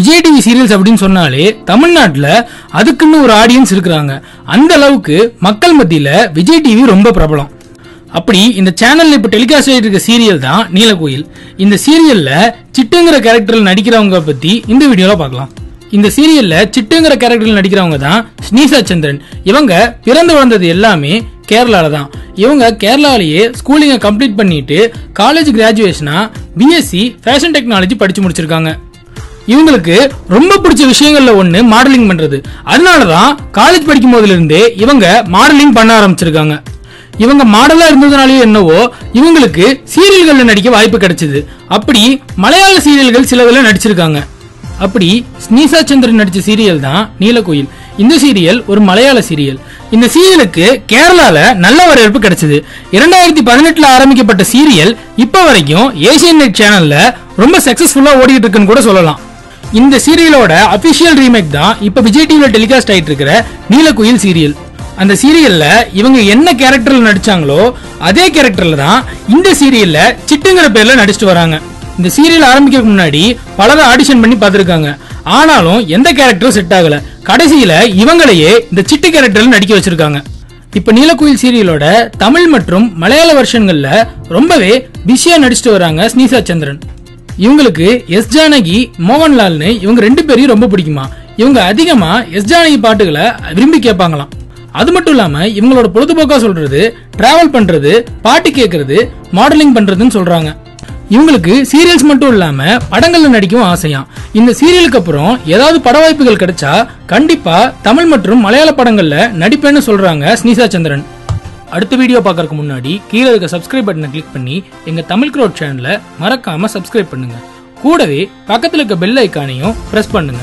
Vijay TV serials அப்படின்னு சொன்னாலே தமிழ்நாட்டில் அதுக்குன்னு ஒரு ஆடியன்ஸ் இருக்கிறாங்க. அந்த அளவுக்கு மக்கள் மத்தியில் விஜய் டிவி ரொம்ப பிரபலம். அப்படி இந்த சேனல்ல இப்ப டெலிகாஸ்ட் ஆகிட்டு இருக்க சீரியல் தான் நீலக்கோயில் இந்த சீரியல்ல சிட்டுங்கிற கேரக்டர்ல நடிக்கிறவங்க பத்தி இந்த வீடியோல பார்க்கலாம். இந்த சீரியல்ல சிட்டுங்கிற கேரக்டர்ல நடிக்கிறவங்க தான் ஸ்னீசா சந்திரன். இவங்க பிறந்து வளர்ந்தது எல்லாமே கேரளால தான். இவங்க கேரளாலேயே ஸ்கூலிங்கை கம்ப்ளீட் பண்ணிட்டு காலேஜ் கிராஜுவேஷனா பிஎஸ்சி ஃபேஷன் டெக்னாலஜி படிச்சு முடிச்சிருக்காங்க. இவங்களுக்கு ரொம்ப பிடிச்ச விஷயங்கள்ல ஒண்ணு மாடலிங் பண்றது. அதனாலதான் காலேஜ் படிக்கும் போதுல இருந்தே இவங்க மாடலிங் பண்ண ஆரம்பிச்சிருக்காங்க. இவங்க மாடலா இருந்ததுனாலயோ என்னவோ இவங்களுக்கு சீரியல்கள்ல நடிக்க வாய்ப்பு கிடைச்சது. அப்படி மலையாள சீரியல்கள் சிலதுல நடிச்சிருக்காங்க. அப்படி ஸ்னீசா சந்திரன் நடிச்ச சீரியல் தான் நீலக்கோயில். இந்த சீரியல் ஒரு மலையாள சீரியல். இந்த சீரியலுக்கு கேரளால நல்ல வரவேற்பு கிடைச்சது. இரண்டாயிரத்தி பதினெட்டுல ஆரம்பிக்கப்பட்ட சீரியல் இப்ப வரைக்கும் ஏசியன் நெட் சேனல்ல ரொம்ப சக்சஸ்ஃபுல்லா ஓடிட்டு இருக்குன்னு கூட சொல்லலாம். இந்த சீரியலோட அபிஷியல் ரீமேக் தான் இப்ப விஜய் டிவில டெலிகாஸ்ட் ஆயிட்டு இருக்கிற நீலக்குயில் சீரியல் அந்த சீரியல்ல இவங்க என்ன கேரக்டர்ல நடிச்சாங்களோ அதே கேரக்டர்ல தான் இந்த சீரியல்ல சிட்டுங்கிற பேர்ல நடிச்சிட்டு வராங்க. இந்த சீரியல் ஆரம்பிக்கிறதுக்கு முன்னாடி பலரும் ஆடிஷன் பண்ணி பார்த்திருக்காங்க. ஆனாலும் எந்த கேரக்டரும் செட் ஆகல. கடைசியில இவங்களையே இந்த சிட்டு கேரக்டர்ல நடிக்க வச்சிருக்காங்க. இப்ப நீலக்குயில் சீரியலோட தமிழ் மற்றும் மலையாள வருஷன்கள்ல ரொம்பவே பிஸியா நடிச்சிட்டு வராங்க ஸ்னீசா சந்திரன். இவங்களுக்கு எஸ் ஜானகி மோகன்லால்னு இவங்க ரெண்டு பேரையும் ரொம்ப பிடிக்குமா? இவங்க அதிகமா எஸ் ஜானகி பாட்டுகளை விரும்பி கேட்பாங்களாம். அது மட்டும் இல்லாம இவங்களோட பொழுதுபோக்கா சொல்றது டிராவல் பண்றது பாட்டு கேட்கறது மாடலிங் பண்றதுன்னு சொல்றாங்க. இவங்களுக்கு சீரியல்ஸ் மட்டும் இல்லாம படங்கள்ல நடிக்கவும் ஆசையாம். இந்த சீரியலுக்கு அப்புறம் ஏதாவது பட வாய்ப்புகள் கிடைச்சா கண்டிப்பா தமிழ் மற்றும் மலையாள படங்கள்ல நடிப்பேன்னு சொல்றாங்க ஸ்னீசா சந்திரன். அடுத்த வீடியோ பார்க்கறதுக்கு முன்னாடி கீழே இருக்க சப்ஸ்கிரைப் பட்டனை கிளிக் பண்ணி எங்க தமிழ் க்ரோட் சேனலை மறக்காம சப்ஸ்கிரைப் பண்ணுங்க. கூடவே பக்கத்துல இருக்க பெல் ஐக்கானையும் பிரஸ் பண்ணுங்க.